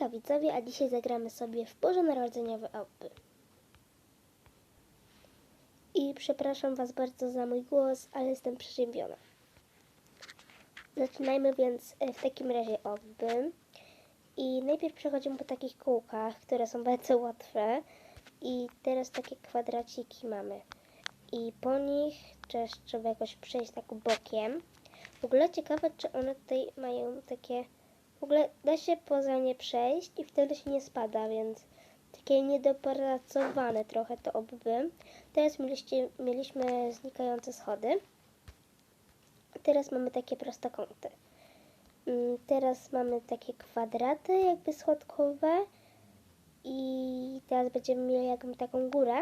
Hejka widzowie, a dzisiaj zagramy sobie w bożonarodzeniowe obby. I przepraszam Was bardzo za mój głos, ale jestem przeziębiona. Zaczynajmy więc e, w takim razie obby. I najpierw przechodzimy po takich kółkach, które są bardzo łatwe. I teraz takie kwadraciki mamy. I po nich też trzeba jakoś przejść tak bokiem. W ogóle ciekawe, czy one tutaj mają takie... W ogóle da się poza nie przejść i wtedy się nie spada, więc takie niedopracowane trochę to obby. Teraz mieliście, mieliśmy znikające schody. Teraz mamy takie prostokąty. Mm, Teraz mamy takie kwadraty jakby schodkowe i teraz będziemy mieli jakąś taką górę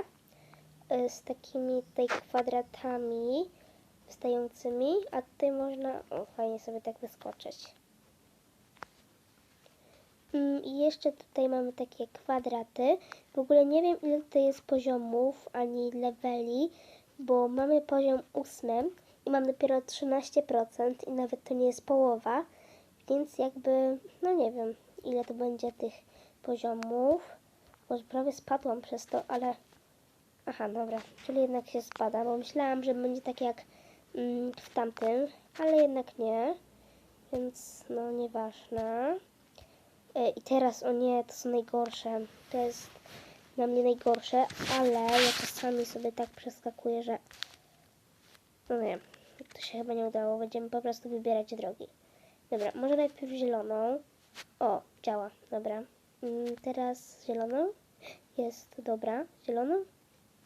y, z takimi tutaj kwadratami wstającymi, a tutaj można o, fajnie sobie tak wyskoczyć. I jeszcze tutaj mamy takie kwadraty. W ogóle nie wiem ile tutaj jest poziomów ani leveli, bo mamy poziom ósmy i mam dopiero 13% i nawet to nie jest połowa, więc jakby, no nie wiem ile to będzie tych poziomów. Może prawie spadłam przez to, ale aha, dobra, czyli jednak się spada, bo myślałam, że będzie tak jak mm, w tamtym, ale jednak nie, więc no nieważne. E, I teraz, o nie, to są najgorsze. To jest dla mnie najgorsze, ale ja czasami sobie tak przeskakuję, że no nie, to się chyba nie udało. Będziemy po prostu wybierać drogi. Dobra, może najpierw zieloną. O, działa, dobra. Mm, Teraz zieloną. Jest, dobra. Zieloną?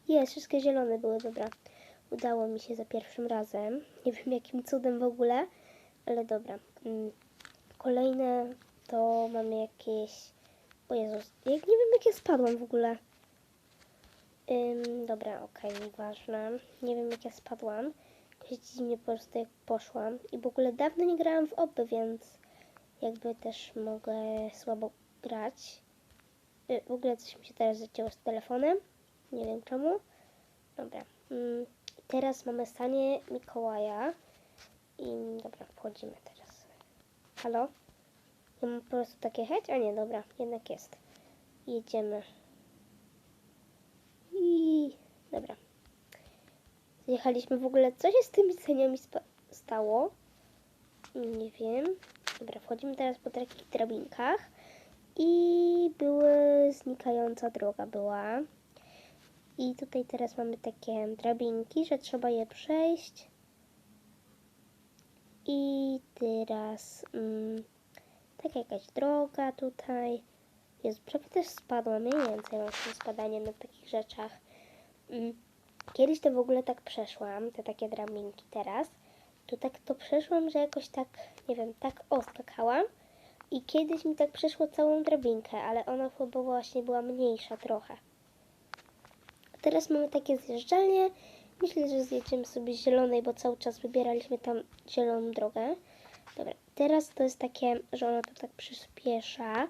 Jest, wszystkie zielone były, dobra. Udało mi się za pierwszym razem. Nie wiem jakim cudem w ogóle, ale dobra. Mm, Kolejne to mamy jakieś... O Jezus, nie wiem jak ja spadłam w ogóle. Ym, dobra, okej, nieważne. Nie wiem jak ja spadłam. Jakoś dziwnie po prostu jak poszłam. I w ogóle dawno nie grałam w obby, więc jakby też mogę słabo grać. Y, w ogóle coś mi się teraz zacięło z telefonem. Nie wiem czemu. Dobra. Ym, teraz mamy stanie Mikołaja. I dobra, wchodzimy teraz. Halo? Mam po prostu takie chęć? A nie, dobra, jednak jest. Jedziemy. I dobra. Zjechaliśmy w ogóle. Co się z tymi ceniami stało? Nie wiem. Dobra, wchodzimy teraz po takich drabinkach. I były znikająca droga była. I tutaj teraz mamy takie drabinki, że trzeba je przejść. I teraz mm, taka jakaś droga tutaj. Jezu, prawie też spadłam. Ja nie wiem, co na takich rzeczach. Mm, Kiedyś to w ogóle tak przeszłam, te takie drabinki teraz. To tak to przeszłam, że jakoś tak, nie wiem, tak oskakałam. I kiedyś mi tak przeszło całą drabinkę, ale ona chyba właśnie była mniejsza trochę. Teraz mamy takie zjeżdżalnie. Myślę, że zjedziemy sobie zielonej, bo cały czas wybieraliśmy tam zieloną drogę. Dobra, teraz to jest takie, że ona to tak przyspiesza.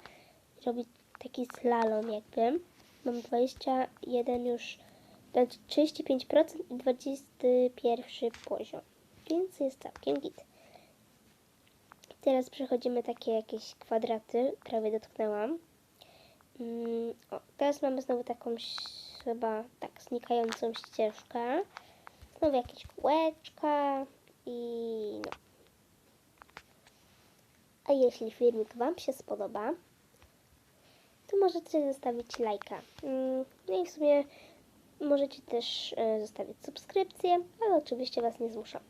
Robi taki slalom jakby. Mam 21 już, znaczy 35% i 21 poziom. Więc jest całkiem git. Teraz przechodzimy takie jakieś kwadraty, prawie dotknęłam. Mm, o, teraz mamy znowu taką chyba tak znikającą ścieżkę. Znowu jakieś kółeczka i no. A jeśli filmik Wam się spodoba, to możecie zostawić lajka. Mm, No i w sumie możecie też e, zostawić subskrypcję, ale oczywiście Was nie zmuszam.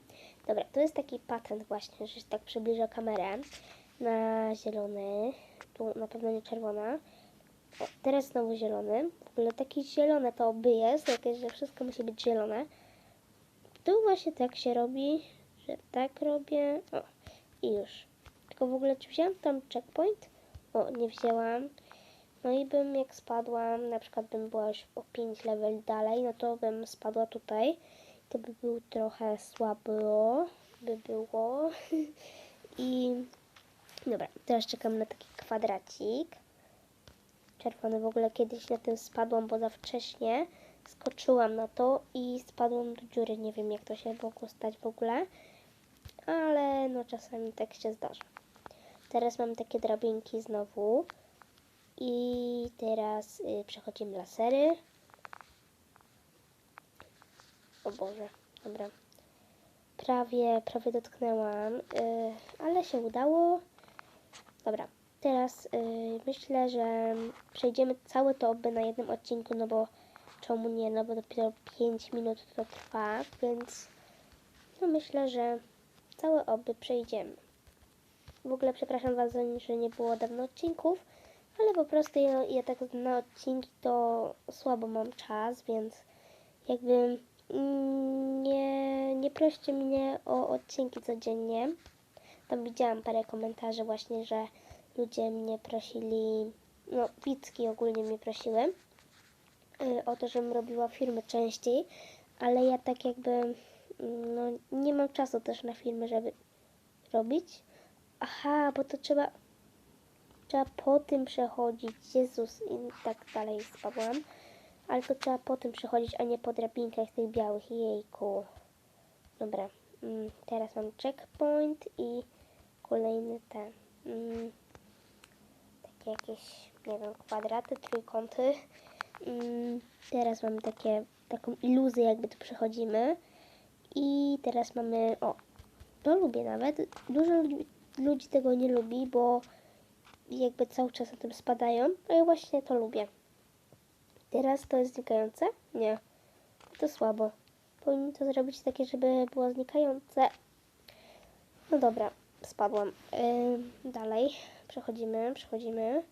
Dobra, to jest taki patent właśnie, że się tak przybliża kamerę na zielony, tu na pewno nie czerwona. O, teraz znowu zielony. W ogóle taki zielone to oby jest, jakieś, że wszystko musi być zielone. Tu właśnie tak się robi, że tak robię. O, i już. Tylko w ogóle czy wziąłem tam checkpoint? O, nie wzięłam. No i bym jak spadłam, na przykład bym była już o 5 level dalej, no to bym spadła tutaj. To by było trochę słabo, by było. I dobra, teraz czekam na taki kwadracik. Czerwony w ogóle kiedyś na tym spadłam, bo za wcześnie skoczyłam na to i spadłam do dziury. Nie wiem jak to się mogło stać w ogóle, ale no czasami tak się zdarza. Teraz mam takie drabinki znowu. I teraz y, przechodzimy lasery. O Boże, dobra. Prawie, prawie dotknęłam, y, ale się udało. Dobra, teraz y, myślę, że przejdziemy całe to oby na jednym odcinku, no bo czemu nie, no bo dopiero 5 minut to trwa, więc no myślę, że całe oby przejdziemy. W ogóle przepraszam Was, że nie było dawno odcinków, ale po prostu ja, ja tak na odcinki to słabo mam czas, więc jakby mm, nie, nie proście mnie o odcinki codziennie. Tam widziałam parę komentarzy właśnie, że ludzie mnie prosili, no Wicki ogólnie mnie prosiły y, o to, żebym robiła filmy częściej, ale ja tak jakby mm, no, nie mam czasu też na filmy, żeby robić. Aha, bo to trzeba trzeba po tym przechodzić. Jezus i tak dalej spadłam. Ale to trzeba po tym przechodzić, a nie po drabinkach tych białych. Jejku. Dobra. Mm, teraz mam checkpoint i kolejny ten. Mm, takie jakieś, nie wiem, kwadraty, trójkąty. Mm, teraz mamy takie, taką iluzję, jakby tu przechodzimy. I teraz mamy, o, to lubię nawet. Dużo ludzi, ludzi tego nie lubi, bo jakby cały czas na tym spadają, a ja właśnie to lubię. Teraz to jest znikające? Nie. To słabo. Powinni to zrobić takie, żeby było znikające. No dobra, spadłam. Ym, dalej. Przechodzimy, przechodzimy.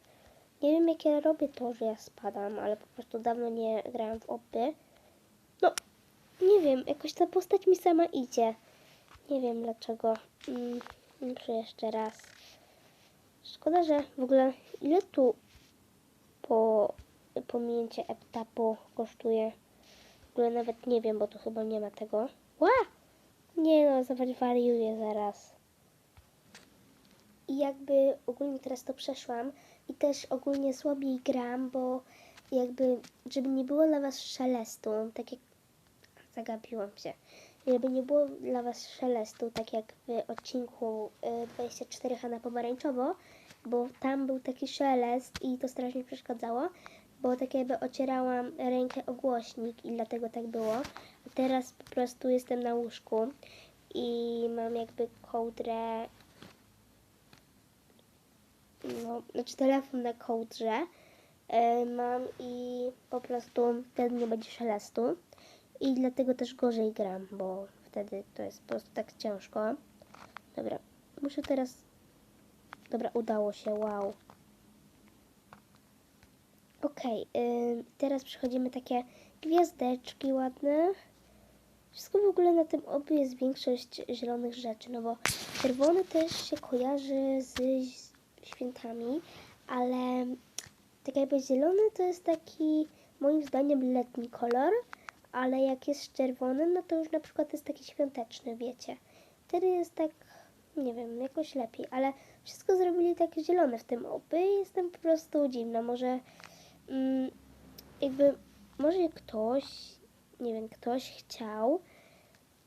Nie wiem, jak ja robię to, że ja spadam, ale po prostu dawno nie grałam w obby. No, nie wiem, jakoś ta postać mi sama idzie. Nie wiem dlaczego. Mm, muszę jeszcze raz. Szkoda, że w ogóle ile tu po pominięcie etapu kosztuje? W ogóle nawet nie wiem, bo tu chyba nie ma tego. Ła! Nie no, zobacz, wariuję zaraz. I jakby ogólnie teraz to przeszłam i też ogólnie słabiej gram, bo jakby, żeby nie było dla was szelestu, tak jak zagapiłam się. Żeby nie było dla Was szelestu, tak jak w odcinku y, 24 na pomarańczowo, bo tam był taki szelest i to strasznie przeszkadzało, bo tak jakby ocierałam rękę o głośnik i dlatego tak było. A teraz po prostu jestem na łóżku i mam jakby kołdrę, no, znaczy telefon na kołdrze y, mam i po prostu wtedy nie będzie szelestu. I dlatego też gorzej gram, bo wtedy to jest po prostu tak ciężko. Dobra, muszę teraz... Dobra, udało się, wow. Okej, ym, teraz przechodzimy takie gwiazdeczki ładne. Wszystko w ogóle na tym obu jest większość zielonych rzeczy, no bo czerwony też się kojarzy z świętami, ale tak jakby zielony to jest taki moim zdaniem letni kolor, ale jak jest czerwony, no to już na przykład jest taki świąteczny, wiecie. Wtedy jest tak, nie wiem, jakoś lepiej, ale wszystko zrobili tak zielone w tym oby i jestem po prostu dziwna. Może mm, jakby, może ktoś, nie wiem, ktoś chciał,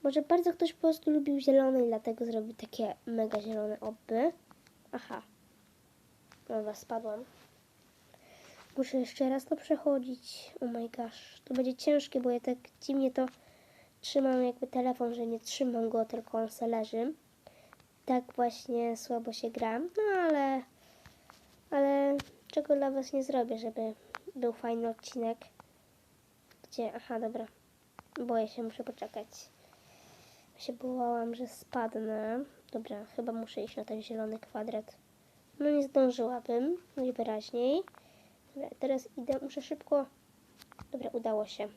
może bardzo ktoś po prostu lubił zielone i dlatego zrobił takie mega zielone oby. Aha. Dobra, spadłam. Muszę jeszcze raz to przechodzić. Oh my gosh. To będzie ciężkie, bo ja tak dziwnie to trzymam jakby telefon, że nie trzymam go, tylko on se leży. Tak właśnie słabo się gram. No ale... Ale czego dla Was nie zrobię, żeby był fajny odcinek. Gdzie? Aha, dobra. Boję się, muszę poczekać. Się bałam, że spadnę. Dobra, chyba muszę iść na ten zielony kwadrat. No nie zdążyłabym, najwyraźniej. Dobra, teraz idę, muszę szybko. Dobra, udało się.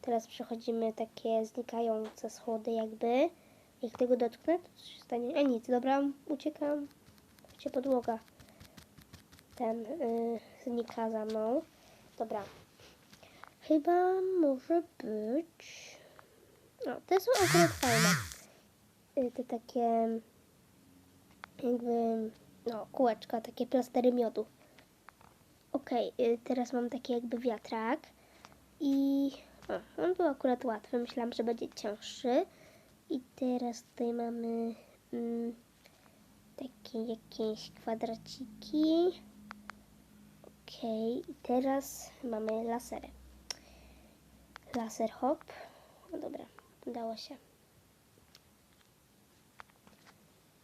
Teraz przechodzimy takie znikające schody jakby. Jak tego dotknę, to co się stanie? A nic, dobra, uciekam. Gdzie podłoga? Ten yy, znika za mną. Dobra. Chyba może być... No, te są akurat fajne. Y, te takie jakby, no, kółeczka, takie plastery miodu. Y, teraz mam taki jakby wiatrak i o, on był akurat łatwy, myślałam, że będzie cięższy. I teraz tutaj mamy mm, takie jakieś kwadraciki. Okej, i teraz mamy lasery. Laser hop. No dobra, udało się.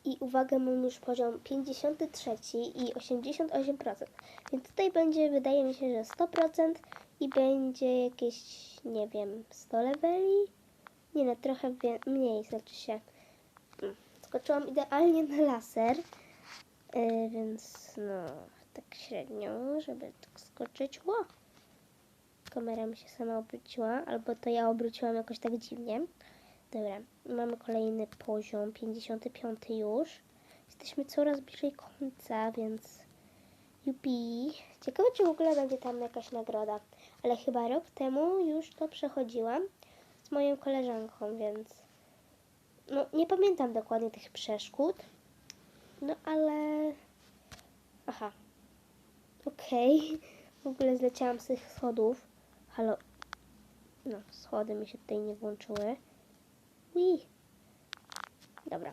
I uwaga, mam już poziom 53 i 88%. Więc tutaj będzie, wydaje mi się, że 100% i będzie jakieś, nie wiem, 100 leveli? Nie no, trochę mniej, znaczy się. Mm, Skoczyłam idealnie na laser, yy, więc no, tak średnio, żeby tak skoczyć. Ło! Kamera mi się sama obróciła, albo to ja obróciłam jakoś tak dziwnie. Dobra, mamy kolejny poziom, 55 już. Jesteśmy coraz bliżej końca, więc jupi. Ciekawe, czy w ogóle będzie tam jakaś nagroda. Ale chyba rok temu już to przechodziłam z moją koleżanką, więc no nie pamiętam dokładnie tych przeszkód. No ale... Aha. Okej. W ogóle zleciałam z tych schodów. Halo. No, schody mi się tutaj nie włączyły. Ui. Dobra.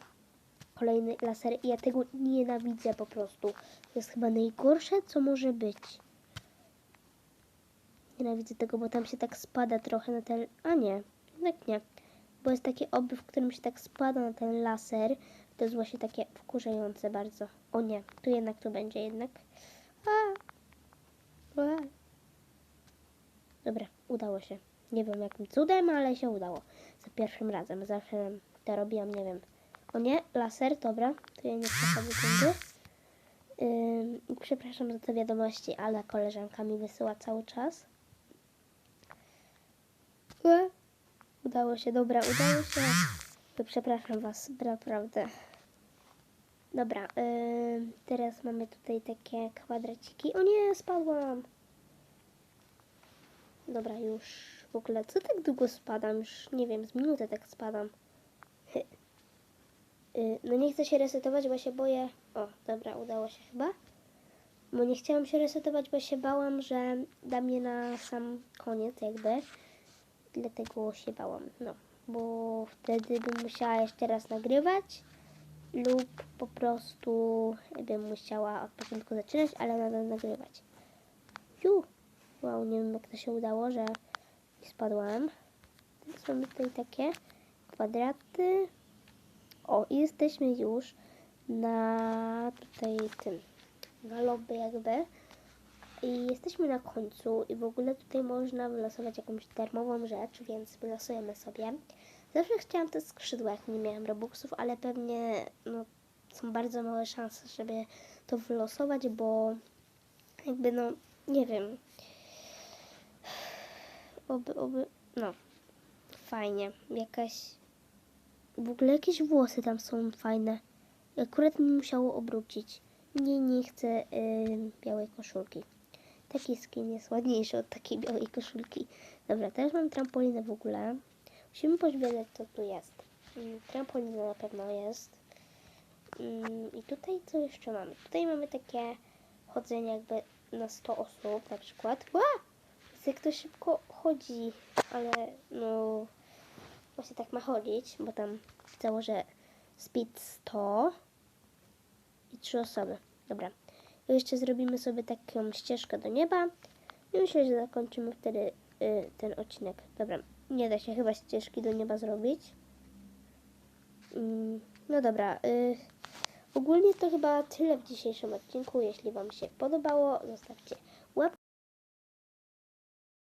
Kolejny laser ja tego nienawidzę po prostu. To jest chyba najgorsze, co może być. Nienawidzę tego, bo tam się tak spada trochę na ten... A nie, jednak nie. Bo jest taki obyw, w którym się tak spada na ten laser. To jest właśnie takie wkurzające bardzo. O nie, tu jednak to będzie jednak. A. A. Dobra, udało się. Nie wiem jakim cudem, ale się udało. Za pierwszym razem. Zawsze to robiłam, nie wiem. O nie, laser, dobra. To ja nie przechodzę przepraszam za te wiadomości, ale koleżanka mi wysyła cały czas. Udało się, dobra, udało się. Przepraszam was, naprawdę. Dobra, teraz mamy tutaj takie kwadraciki. O nie, spadłam. Dobra, już w ogóle, co tak długo spadam? Już nie wiem, z minuty tak spadam. Y, No nie chcę się resetować, bo się boję. O, dobra, udało się chyba. Bo nie chciałam się resetować, bo się bałam, że da mnie na sam koniec jakby. Dlatego się bałam. No, bo wtedy bym musiała jeszcze raz nagrywać lub po prostu bym musiała od początku zaczynać, ale nadal nagrywać. Ju! Wow, nie wiem jak to się udało, że spadłam. Teraz mamy tutaj takie kwadraty. O, i jesteśmy już na tutaj tym galoby jakby. I jesteśmy na końcu i w ogóle tutaj można wylosować jakąś darmową rzecz, więc wylosujemy sobie. Zawsze chciałam te skrzydła, jak nie miałam robuxów, ale pewnie no, są bardzo małe szanse, żeby to wylosować, bo jakby no, nie wiem. Oby, oby, no, fajnie. Jakaś, w ogóle jakieś włosy tam są fajne. Akurat mi musiało obrócić. Nie, nie chcę y, białej koszulki. Taki skin jest ładniejszy od takiej białej koszulki. Dobra, teraz mam trampolinę w ogóle. Musimy pozbierać, co tu jest. Mm, Trampolina na pewno jest. Mm, I tutaj co jeszcze mamy? Tutaj mamy takie chodzenie jakby na 100 osób na przykład. Ła! Jak to szybko chodzi, ale no właśnie tak ma chodzić, bo tam założę speed 100 i trzy osoby. Dobra. I jeszcze zrobimy sobie taką ścieżkę do nieba i myślę, że zakończymy wtedy y, ten odcinek. Dobra, nie da się chyba ścieżki do nieba zrobić. Mm, no dobra. Y, ogólnie to chyba tyle w dzisiejszym odcinku. Jeśli Wam się podobało, zostawcie.